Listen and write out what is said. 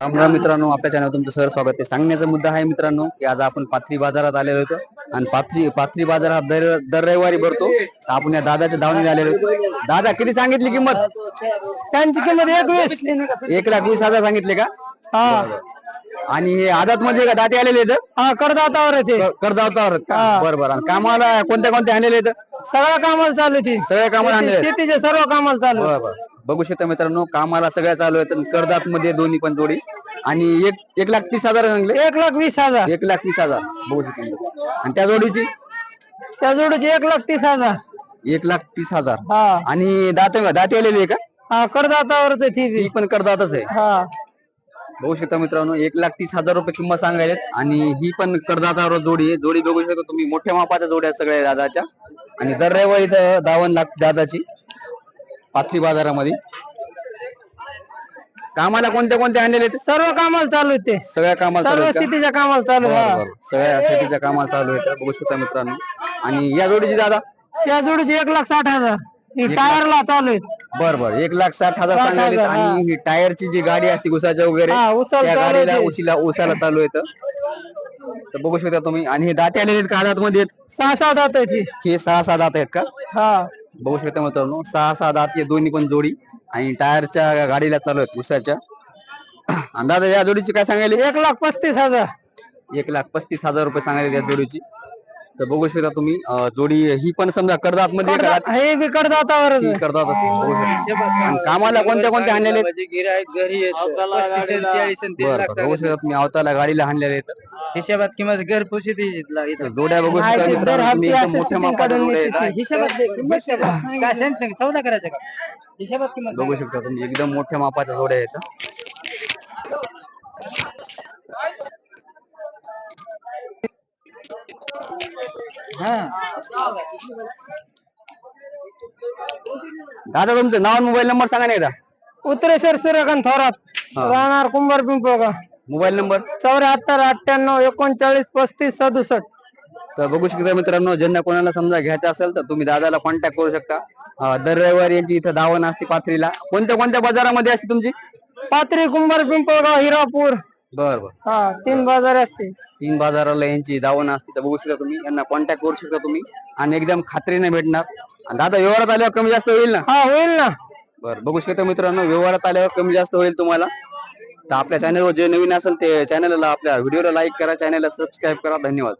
मित्रांनो आपल्या चॅनल तुमचं सर स्वागत आहे. सांगण्याचा मुद्दा आहे मित्रांनो की आज आपण पाथरी बाजारात आलेलो होतो. आणि पाथरी पाथरी बाजार हा दर दर रविवारी भरतो. आपण या दादाच्या दावणीला आलेलो होतो. दादा किती सांगितली किंमत? त्यांची किंमत एक वीस. एक लाख वीस हजार सांगितले का? हा. आणि हे आदात मध्ये का दाते आलेले आहेत? हा करदातावर आहे ते करदावतावर बरं बरं. आणि कामाला कोणत्या कोणत्या आणलेले आहेत? सगळ्या कामाला चालू ते. सगळ्या कामाला आणलेले आहेत. शेतीचे सर्व कामाला चालू आहे. बरं, बरं. बघू शकता मित्रांनो कामाला सगळ्या चालू आहेत करदात मध्ये दोन्ही पण जोडी. आणि एक एक लाख तीस हजार सांगले एक लाख वीस हजार. एक लाख तीस हजार. बघू शकता आणि त्या जोडीची? त्या जोडीचे एक लाख तीस हजार. एक लाख तीस हजार. हा. आणि दात दाती आलेली आहे का? हा करदातावरच आहे ती. पण करदातच आहे. हा. बघू शकता मित्रांनो एक लाख तीस हजार रुपये किंमत सांगायला आणि ही पण करदातावर जोडी आहे. जोडी बघू शकता तुम्ही. मोठ्या मापाच्या जोड्या आहेत सगळ्या दादाच्या. आणि दर रविवारी इथं दावण लाख दादाची. पाथरी बाजारामध्ये. कामाला कोणत्या कोणत्या आणलेले आहेत? सर्व कामाला चालू आहे ते. सगळ्या कामाला चालू सर्व आहेत का? शेतीच्या कामाला चालू बरं, हा बरं. सगळ्या शेतीच्या कामाला चालू आहे बघू शकता मित्रांनो. आणि या जोडीची दादा? त्या जोडीचे एक लाख साठ हजार. ही टायरला चालू आहे बर बर. एक लाख साठ हजार साठ सांगायले हजार, हा. आणि ही. टायरची जी गाडी असते उसाच्या वगैरे हा, उसाला त्या चालू गाडीला आहे. उशीला उसाला चालू येतं तर बघू शकता तुम्ही. आणि हे दाते आलेले आहेत का हातात मध्ये? सहा सहा दात आहे ती हे सहा सहा दात आहेत का? हा. बघू शकता मित्रांनो सहा सहा दात हे दोन्ही पण जोडी आणि टायरच्या गाडीला चालू आहेत उसाच्या आणि दादा या जोडीची काय सांगायले? एक लाख पस्तीस हजार. एक लाख पस्तीस हजार रुपये सांगायले या जोडीची. तर बघू शकता तुम्ही जोडी ही पण समजा कर्जात मध्ये का करदा- हे बी करदातावरच आहे करतात बघू शकता. आणि कामाला कोणत्या कोणत्या आणलेले आहेत? बरं बरं. बघू शकता तुम्ही अवताला गाडीला आणलेले आहेत. हिशोबात किंमत तर जोड्या बघू नाही, शकता ते मित्रांनो दर तुम्ही हप्ते एकदम असे मोठ्या shooting मापाच्या काढून जोड्या नेते आहेत ते. हिशोबात दे, किंमत सांग. काय सांग सांग सौदा करायचा का? हिशोबात किंमत बघू शकता तुम्ही एकदम मोठ्या मापाच्या जोड्या आहेत हा. दादा तुमचं नाव मोबाईल नंबर सांगा ना एकदा. उत्तरेश्वर सूर्यकांत थोरात. राहणार कुंभार पिंपळगाव. Mobile number? चौऱ्याहत्तर अठ्ठ्याण्णव एकोणचाळीस पस्तीस सदुसष्ट. तर बघू शकता मित्रांनो ज्यांना कोणाला समजा घ्यायचं असेल तर तुम्ही दादाला कॉन्टॅक्ट करू शकता. अं, दर रविवारी यांची इथं दावण असते पाथरीला. कोणत्या कोणत्या बाजारामध्ये असते तुमची? पाथरी कुंभार पिंपळगाव हिरापूर. बर बर. हा तीन बाजार असते. तीन बाजाराला यांची दावण असते. तर बघू शकता तुम्ही यांना कॉन्टॅक्ट करू शकता तुम्ही. आणि एकदम खात्रीने भेटणार. आणि दादा व्यवहारात आल्यावर कमी जास्त होईल ना? हा होईल ना. बरं बघू शकता मित्रांनो व्यवहारात आल्यावर कमी जास्त होईल तुम्हाला. तर आपल्या चॅनलवर जे नवीन असेल ते चॅनलला आपल्या व्हिडिओला लाईक करा चॅनलला सबस्क्राईब करा. धन्यवाद.